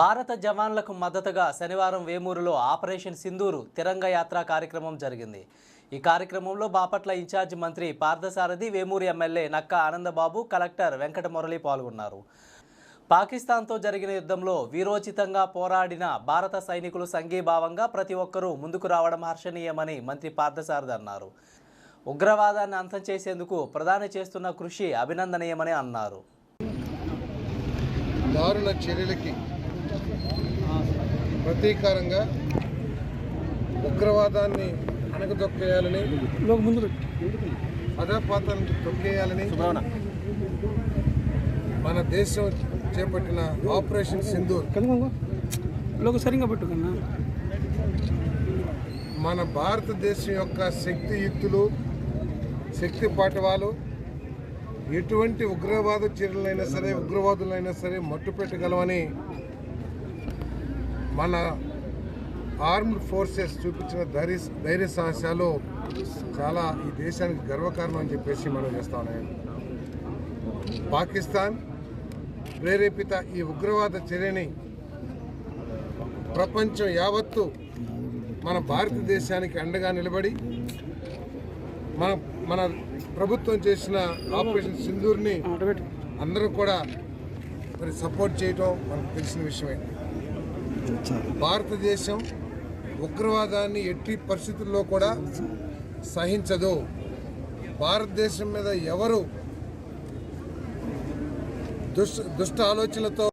భారత జవాన్లకు మద్దతుగా శనివారం వేమూరులో ఆపరేషన్ సింధూరు తిరంగ యాత్ర కార్యక్రమం జరిగింది. ఈ కార్యక్రమంలో బాపట్ల ఇన్ఛార్జ్ మంత్రి పార్థసారథి వేమూరు ఎమ్మెల్యే నక్క ఆనందబాబు కలెక్టర్ వెంకట మురళి పాల్గొన్నారు. పాకిస్తాన్తో జరిగిన యుద్ధంలో వీరోచితంగా పోరాడిన భారత సైనికులు సంఘీభావంగా ప్రతి ఒక్కరూ ముందుకు రావడం హర్షణీయమని మంత్రి పార్థసారథి అన్నారు. ఉగ్రవాదాన్ని అంతం చేసేందుకు ప్రధాని చేస్తున్న కృషి అభినందనీయమని అన్నారు. దారుణ చర్యలకి ప్రతీకారంగా ఉగ్రవాదాన్ని అణగదొక్కేయాలని అధపాతాన్ని తొక్కేయాలని మన దేశం చేపట్టిన ఆపరేషన్ సింధూర్. లోక సరిగా పెట్టుకున్నా మన భారతదేశం యొక్క శక్తియుక్తులు శక్తి పాఠవాలు ఎటువంటి ఉగ్రవాద చర్యలైనా సరే ఉగ్రవాదులైనా సరే మట్టు పెట్టగలమని మన ఆర్మ్డ్ ఫోర్సెస్ చూపించిన ధైర్య ధైర్య సాహసాలు చాలా ఈ దేశానికి గర్వకారణం అని చెప్పేసి మనం చేస్తా ఉన్నాం. పాకిస్తాన్ ప్రేరేపిత ఈ ఉగ్రవాద చర్యని ప్రపంచం యావత్తు మన భారతదేశానికి అండగా నిలబడి మన మన ప్రభుత్వం చేసిన ఆపరేషన్ సింధూర్ని అందరూ కూడా మరి సపోర్ట్ చేయటం మనకు తెలిసిన విషయమే. భారతదేశం ఉగ్రవాదాన్ని ఎట్టి పరిస్థితుల్లో కూడా సహించదు. భారతదేశం మీద ఎవరు దుష్ దుష్ట ఆలోచనలతో